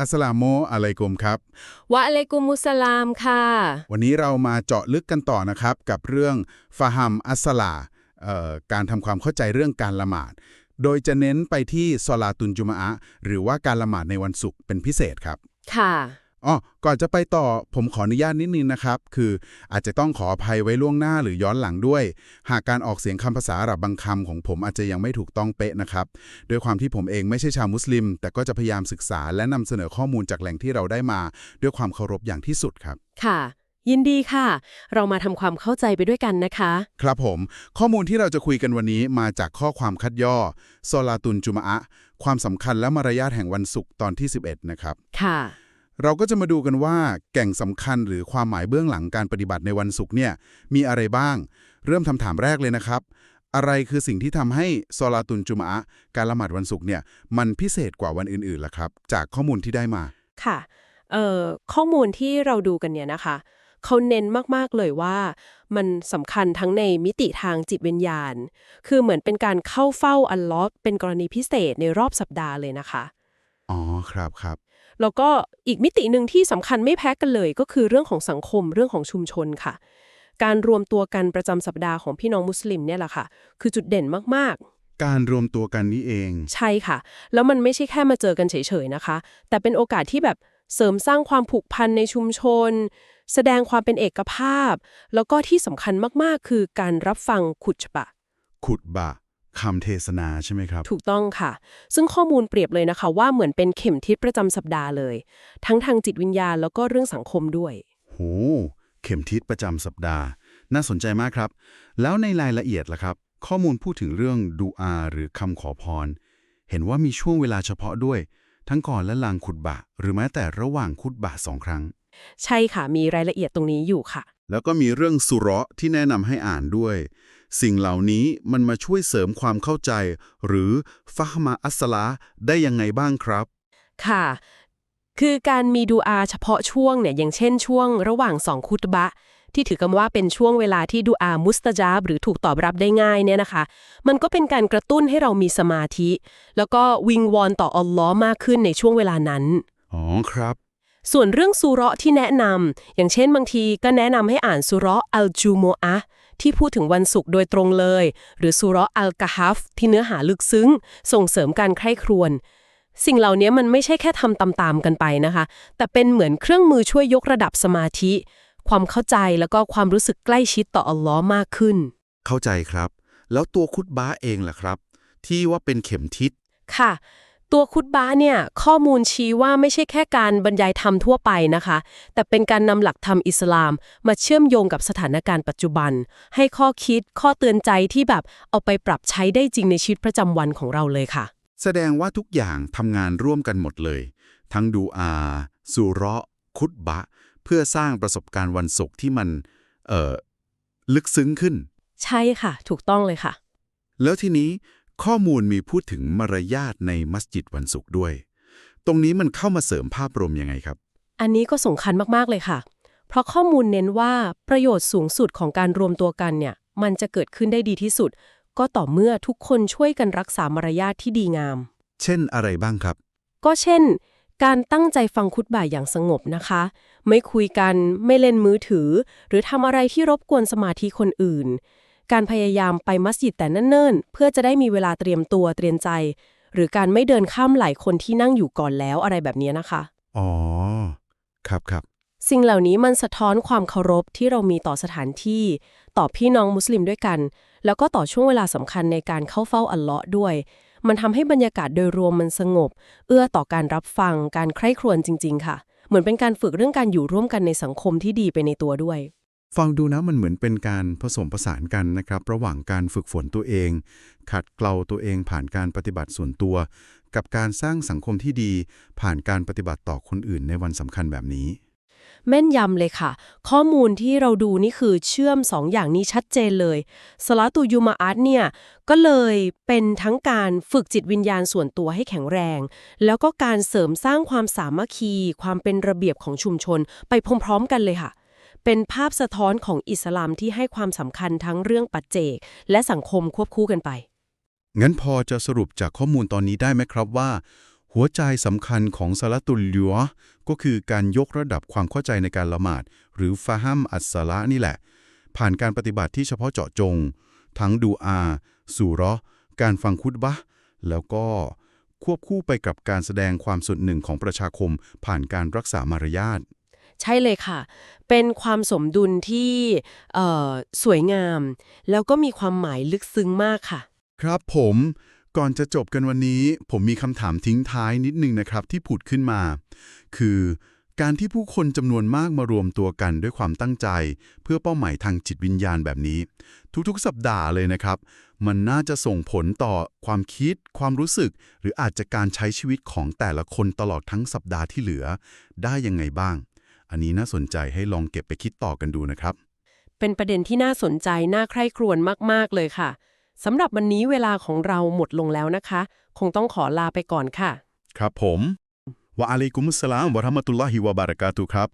อัสสลามุอะลัยกุมครับวะอะลัยกุมุสสลามค่ะ วันนี้เรามาเจาะลึกกันต่อนะครับ กับเรื่องฟาฮัมอัสสลาเอ่อการทำความเข้าใจเรื่องการละหมาด โดยจะเน้นไปที่ซอลาตุนจุมะอะห์หรือว่าการละหมาดในวันศุกร์เป็นพิเศษครับ ค่ะ อ๋อก่อนจะไปต่อผมขออนุญาตนิดนึงนะครับ คืออาจจะต้องขออภัยไว้ล่วงหน้าหรือย้อนหลังด้วย หากการออกเสียงคำภาษาอาหรับบางคำของผมอาจจะยังไม่ถูกต้องเป๊ะนะครับด้วยความที่ผมเองไม่ใช่ชาวมุสลิม แต่ก็จะพยายามศึกษาและนำเสนอข้อมูลจากแหล่งที่เราได้มา ด้วยความเคารพอย่างที่สุดครับ ค่ะ ยินดีค่ะ เรามาทำความเข้าใจไปด้วยกันนะคะ ครับผม ข้อมูลที่เราจะคุยกันวันนี้มาจากข้อความคัดย่อซอลาตุนจุมะอะห์ความสำคัญและมารยาทแห่งวันศุกร์ตอนที่ 11 นะครับ ค่ะ เราก็จะมาดูกันว่าแก่งสำคัญหรือความหมายเบื้องหลังการปฏิบัติในวันศุกร์เนี่ยมีอะไรบ้าง เริ่มคำถามแรกเลยนะครับ อะไรคือสิ่งที่ทำให้ซอลาตุนจุมะอะห์การละหมาดวันศุกร์เนี่ยมันพิเศษกว่าวันอื่นๆล่ะครับ จากข้อมูลที่ได้มาค่ะเอ่อข้อมูลที่เราดูกันเนี่ยนะคะเขาเน้นมาก ๆ เลยว่ามันสำคัญทั้งในมิติทางจิตวิญญาณ คือเหมือนเป็นการเข้าเฝ้าอัลลอฮ์เป็นกรณีพิเศษในรอบสัปดาห์เลยนะคะ อ๋อ ครับครับ แล้วก็อีกมิติหนึ่งที่สำคัญไม่แพ้กันเลย ก็คือเรื่องของสังคมเรื่องของชุมชนค่ะ การรวมตัวกันประจำสัปดาห์ของพี่น้องมุสลิมเนี่ยแหละค่ะ คือจุดเด่นมากการรวมตัวกันนี่เองๆใช่ค่ะ แล้วมันไม่ใช่แค่มาเจอกันเฉยๆนะคะ แต่เป็นโอกาสที่แบบเสริมสร้างความผูกพันในชุมชน แสดงความเป็นเอกภาพ แล้วก็ที่สำคัญมากๆ คือการรับฟังขุดฉบะขุดบะ คำเทศนาใช่ไหมครับ ถูกต้องค่ะ ซึ่งข้อมูลเปรียบเลยนะคะ ว่าเหมือนเป็นเข็มทิศประจำสัปดาห์เลย ทั้งทางจิตวิญญาณแล้วก็เรื่องสังคมด้วยโหเข็มทิศประจำสัปดาห์ น่าสนใจมากครับ แล้วในรายละเอียดล่ะครับ ข้อมูลพูดถึงเรื่องดูอาหรือคำขอพร เห็นว่ามีช่วงเวลาเฉพาะด้วย ทั้งก่อนและหลังขุดบะ หรือแม้แต่ระหว่างขุดบะสองครั้ง ใช่ค่ะมีรายละเอียดตรงนี้อยู่ค่ะ แล้วก็มีเรื่องสุเราะห์ที่แนะนำให้อ่านด้วย สิ่งเหล่านี้มันมาช่วยเสริมความเข้าใจ หรือฟะฮ์มาอัสสลาได้ยังไงบ้างครับ ค่ะ คือการมีดูอาเฉพาะช่วงเนี่ยอย่างเช่นช่วงระหว่างสองคุตบะ ที่ถือกันว่าเป็นช่วงเวลาที่ดูอามุสตะจาบ หรือถูกตอบรับได้ง่ายเนี่ยนะคะ มันก็เป็นการกระตุ้นให้เรามีสมาธิ แล้วก็วิงวอนต่ออัลลอฮ์มากขึ้นในช่วงเวลานั้นอ๋อครับส่วนเรื่องสุเราะห์ที่แนะนำอย่างเช่นบางทีก็แนะนำให้อ่านสุเราะห์อัลจูโมอะห์ ที่พูดถึงวันศุกร์โดยตรงเลย หรือสุเราะห์อัลกะฮัฟที่เนื้อหาลึกซึ้ง ส่งเสริมการใคร่ครวญสิ่งเหล่านี้มันไม่ใช่แค่ทำตามๆกันไปนะคะ แต่เป็นเหมือนเครื่องมือช่วยยกระดับสมาธิ ความเข้าใจแล้วก็ความรู้สึกใกล้ชิดต่ออัลลอฮ์มากขึ้น เข้าใจครับ แล้วตัวคุดบะเองล่ะครับ ที่ว่าเป็นเข็มทิศค่ะ ตัวคุตบะเนี่ยข้อมูลชี้ว่าไม่ใช่แค่การบรรยายธรรมทั่วไปนะคะ แต่เป็นการนำหลักธรรมอิสลาม มาเชื่อมโยงกับสถานการณ์ปัจจุบัน ให้ข้อคิดข้อเตือนใจที่แบบเอาไปปรับใช้ได้จริงในชีวิตประจำวันของเราเลยค่ะ แสดงว่าทุกอย่างทำงานร่วมกันหมดเลย ทั้งดูอาสุเราะห์คุดบะ เพื่อสร้างประสบการณ์วันศุกร์ที่มันเอ่อลึกซึ้งขึ้น ใช่ค่ะ ถูกต้องเลยค่ะ แล้วทีนี้ ข้อมูลมีพูดถึงมารยาทในมัสยิดวันศุกร์ด้วย ตรงนี้มันเข้ามาเสริมภาพรวมยังไงครับ อันนี้ก็สำคัญมากๆเลยค่ะ เพราะข้อมูลเน้นว่าประโยชน์สูงสุดของการรวมตัวกันเนี่ย มันจะเกิดขึ้นได้ดีที่สุด ก็ต่อเมื่อทุกคนช่วยกันรักษามารยาทที่ดีงาม เช่นอะไรบ้างครับ ก็เช่น การตั้งใจฟังคุตบ่ายอย่างสงบนะคะ ไม่คุยกัน ไม่เล่นมือถือ หรือทำอะไรที่รบกวนสมาธิคนอื่น การพยายามไปมัสยิดแต่เนิ่นๆ เพื่อจะได้มีเวลาเตรียมตัวเตรียมใจ หรือการไม่เดินข้ามไหลคนที่นั่งอยู่ก่อนแล้วอะไรแบบนี้นะคะ อ๋อ ครับครับ สิ่งเหล่านี้มันสะท้อนความเคารพที่เรามีต่อสถานที่ ต่อพี่น้องมุสลิมด้วยกัน แล้วก็ต่อช่วงเวลาสำคัญในการเข้าเฝ้าอัลเลาะห์ด้วย มันทำให้บรรยากาศโดยรวมมันสงบ เอื้อต่อการรับฟัง การใคร่ครวญจริง ๆ ค่ะ เหมือนเป็นการฝึกเรื่องการอยู่ร่วมกันในสังคมที่ดีไปในตัวด้วย ฟังดูนะมันเหมือนเป็นการผสมผสานกันนะครับ ระหว่างการฝึกฝนตัวเอง ขัดเกลาตัวเองผ่านการปฏิบัติส่วนตัว กับการสร้างสังคมที่ดี ผ่านการปฏิบัติต่อคนอื่นในวันสำคัญแบบนี้ แม่นยำเลยค่ะ ข้อมูลที่เราดูนี่คือเชื่อมสองอย่างนี้ชัดเจนเลยสลาตูยูมาอาร์ตเนี่ย ก็เลยเป็นทั้งการฝึกจิตวิญญาณส่วนตัวให้แข็งแรง แล้วก็การเสริมสร้างความสามัคคี ความเป็นระเบียบของชุมชน ไปพร้อมๆกันเลยค่ะ เป็นภาพสะท้อนของอิสลามที่ให้ความสำคัญทั้งเรื่องปัจเจก และสังคมควบคู่กันไป งั้นพอจะสรุปจากข้อมูลตอนนี้ได้ไหมครับว่า หัวใจสำคัญของสละตุลยัวก็คือการยกระดับความเข้าใจในการละหมาด หรือฟาฮัมอัสสละนี่แหละ ผ่านการปฏิบัติที่เฉพาะเจาะจง ทั้งดูอาสูราะห์การฟังคุตบะแล้วก็ควบคู่ไปกับการแสดงความสุดหนึ่งของประชาคมผ่านการรักษามารยาท ใช่เลยค่ะ เป็นความสมดุลที่สวยงาม แล้วก็มีความหมายลึกซึ้งมากค่ะ ครับผมก่อนจะจบกันวันนี้ ผมมีคำถามทิ้งท้ายนิดนึงนะครับที่ผุดขึ้นมา คือ การที่ผู้คนจำนวนมากมารวมตัวกันด้วยความตั้งใจ เพื่อเป้าหมายทางจิตวิญญาณแบบนี้ ทุกๆ สัปดาห์เลยนะครับ มันน่าจะส่งผลต่อความคิด ความรู้สึก หรืออาจจะการใช้ชีวิตของแต่ละคนตลอดทั้งสัปดาห์ที่เหลือ ได้ยังไงบ้าง อันนี้น่าสนใจให้ลองเก็บไปคิดต่อกันดูนะครับ เป็นประเด็นที่น่าสนใจ น่าใคร่ครวญมาก ๆ เลยค่ะสำหรับวันนี้เวลาของเราหมดลงแล้วนะคะ คงต้องขอลาไปก่อนค่ะ ครับผมวะอะลัยกุมุสสลามวะเราะห์มะตุลลอฮิวะบะเราะกาตุฮ์ครับ